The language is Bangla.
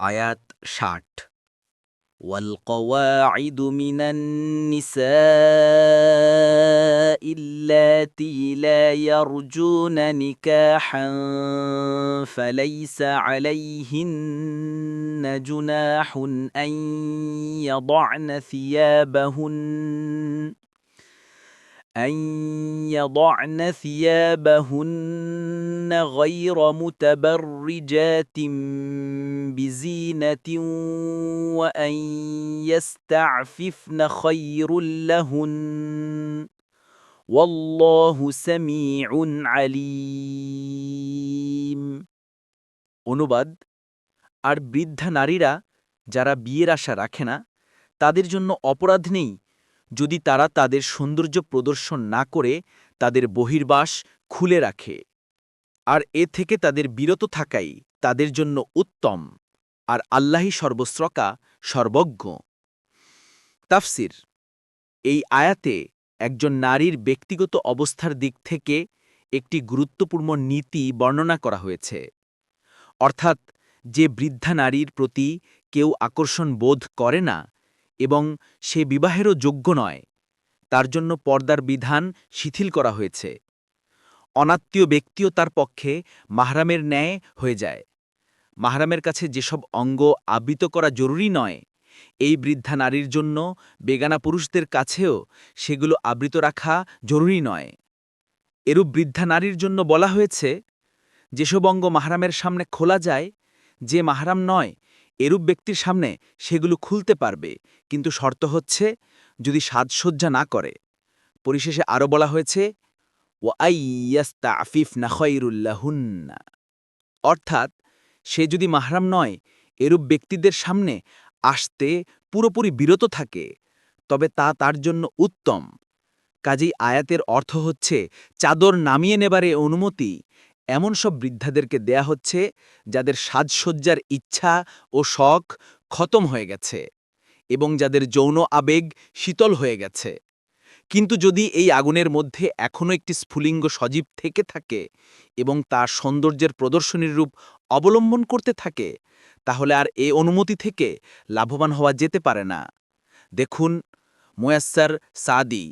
আয়াত ষাট والقواعد من النساء اللاتي لا يرجون نكاحا فليس عليهن جناح أن يضعن ثيابهن أن يضعن ثيابهن غير متبرجات بزينة وأن يستعففن خير لهن والله سميع عليم অনুবাদ আর বৃদ্ধা নারীরা যারা বিয়ের আশা রাখে না তাদের জন্য অপরাধ নেই যদি তারা তাদের সৌন্দর্য প্রদর্শন না করে, তাদের বহির্বাস খুলে রাখে। আর এ থেকে তাদের বিরত থাকাই তাদের জন্য উত্তম, আর আল্লাহি সর্বস্রকা সর্বজ্ঞ। তাফসির। এই আয়াতে একজন নারীর ব্যক্তিগত অবস্থার দিক থেকে একটি গুরুত্বপূর্ণ নীতি বর্ণনা করা হয়েছে। অর্থাৎ, যে বৃদ্ধা নারীর প্রতি কেউ আকর্ষণ বোধ করে না এবং সে বিবাহেরও যোগ্য নয়। তার জন্য পর্দার বিধান শিথিল করা হয়েছে। অনাত্মীয় ব্যক্তিও তার পক্ষে মাহরামের ন্যায় হয়ে যায়। মাহরামের কাছে যেসব অঙ্গ আবৃত করা জরুরি নয়, এই বৃদ্ধা নারীর জন্য বেগানা পুরুষদের কাছেও সেগুলো আবৃত রাখা জরুরি নয়। এরূপ বৃদ্ধা নারীর জন্য বলা হয়েছে, যেসব অঙ্গ মাহরামের সামনে খোলা যায়, যে মাহরাম নয় এরূপ ব্যক্তির সামনে সেগুলো খুলতে পারবে, কিন্তু শর্ত হচ্ছে, যদি সাজসজ্জা না করে, পরিশেষে আরও বলা হয়েছে ও আইয়াস্তা আফিফ নাখয়রুল্লাহুন্না অর্থাৎ, সে যদি মাহরাম নয়, এরূপ ব্যক্তিদের সামনে আসতে পুরোপুরি বিরত থাকে, তবে তা তার জন্য উত্তম। কাজেই আয়াতের অর্থ হচ্ছে, চাদর নামিয়ে নেবারে অনুমতি এমন সব বৃদ্ধাদেরকে দেয়া হচ্ছে যাদের সাজসজ্জার ইচ্ছা ও শখ খতম হয়ে গেছে এবং যাদের যৌন আবেগ শীতল হয়ে গেছে। কিন্তু যদি এই আগুনের মধ্যে এখনও একটি স্ফুলিঙ্গ সজীব থেকে থাকে এবং তার সৌন্দর্যের প্রদর্শনীর রূপ অবলম্বন করতে থাকে, তাহলে আর এ অনুমতি থেকে লাভবান হওয়া যেতে পারে না। দেখুন, মোয়াস্সার সাদি